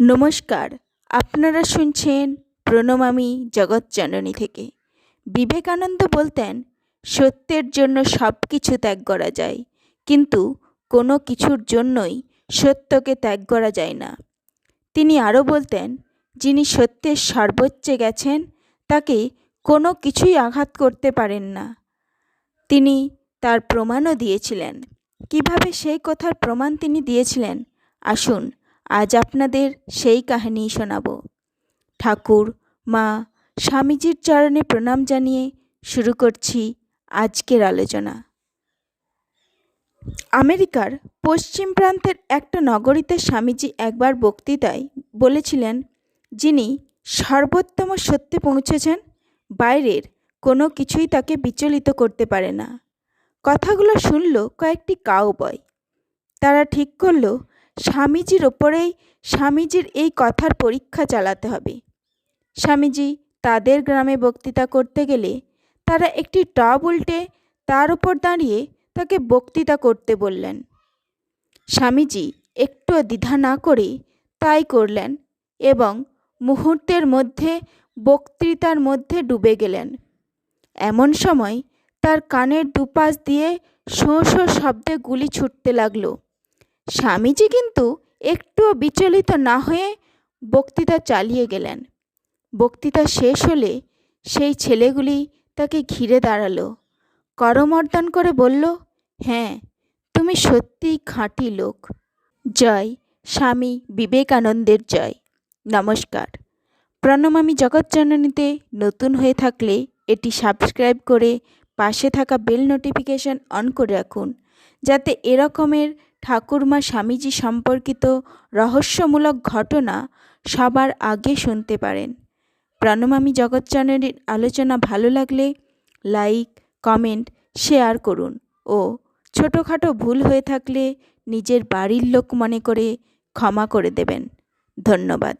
নমস্কার, আপনারা শুনছেন প্রণমামী জগৎজননী থেকে। বিবেকানন্দ বলতেন, সত্যের জন্য সব কিছু ত্যাগ করা যায়, কিন্তু কোনো কিছুর জন্যই সত্যকে ত্যাগ করা যায় না। তিনি আরও বলতেন, যিনি সত্যের সর্বোচ্চে গেছেন, তাকে কোনো কিছুই আঘাত করতে পারেন না। তিনি তার প্রমাণও দিয়েছিলেন। কীভাবে সেই কথার প্রমাণ তিনি দিয়েছিলেন? আসুন আজ আপনাদের সেই কাহিনী শোনাব। ঠাকুর, মা, স্বামীজির চরণে প্রণাম জানিয়ে শুরু করছি আজকের আলোচনা। আমেরিকার পশ্চিম প্রান্তের একটা নগরীতে স্বামীজি একবার বক্তৃতায় বলেছিলেন, যিনি সর্বোত্তম সত্যে পৌঁছেছেন, বাইরের কোনো কিছুই তাকে বিচলিত করতে পারে না। কথাগুলো শুনল কয়েকটি কাউবয়। তারা ঠিক করল স্বামীজির ওপরেই স্বামীজির এই কথার পরীক্ষা চালাতে হবে। স্বামীজি তাদের গ্রামে বক্তৃতা করতে গেলে তারা একটি টব উল্টে তার উপর দাঁড়িয়ে তাকে বক্তৃতা করতে বললেন। স্বামীজি একটু দ্বিধা না করে তাই করলেন এবং মুহূর্তের মধ্যে বক্তৃতার মধ্যে ডুবে গেলেন। এমন সময় তার কানের দুপাশ দিয়ে শোঁ শোঁ শব্দে গুলি ছুটতে লাগল। স্বামীজি কিন্তু একটুও বিচলিত না হয়ে বক্তৃতা চালিয়ে গেলেন। বক্তৃতা শেষ হলে সেই ছেলেগুলি তাকে ঘিরে দাঁড়াল। করমর্দন করে বলল হ্যাঁ তুমি সত্যিই খাঁটি লোক। জয় স্বামী বিবেকানন্দের জয়। নমস্কার। প্রণমামী জগৎজননীতে নতুন হয়ে থাকলে এটি সাবস্ক্রাইব করে পাশে থাকা বেল নোটিফিকেশান অন করে রাখুন, যাতে এরকমের ঠাকুরমা স্বামীজি সম্পর্কিত রহস্যমূলক ঘটনা সবার আগে শুনতে পারেন। প্রণমামী চ্যানেলের আলোচনা ভালো লাগলে লাইক, কমেন্ট, শেয়ার করুন ও ছোটোখাটো ভুল হয়ে থাকলে নিজের বাড়ির লোক মনে করে ক্ষমা করে দেবেন। ধন্যবাদ।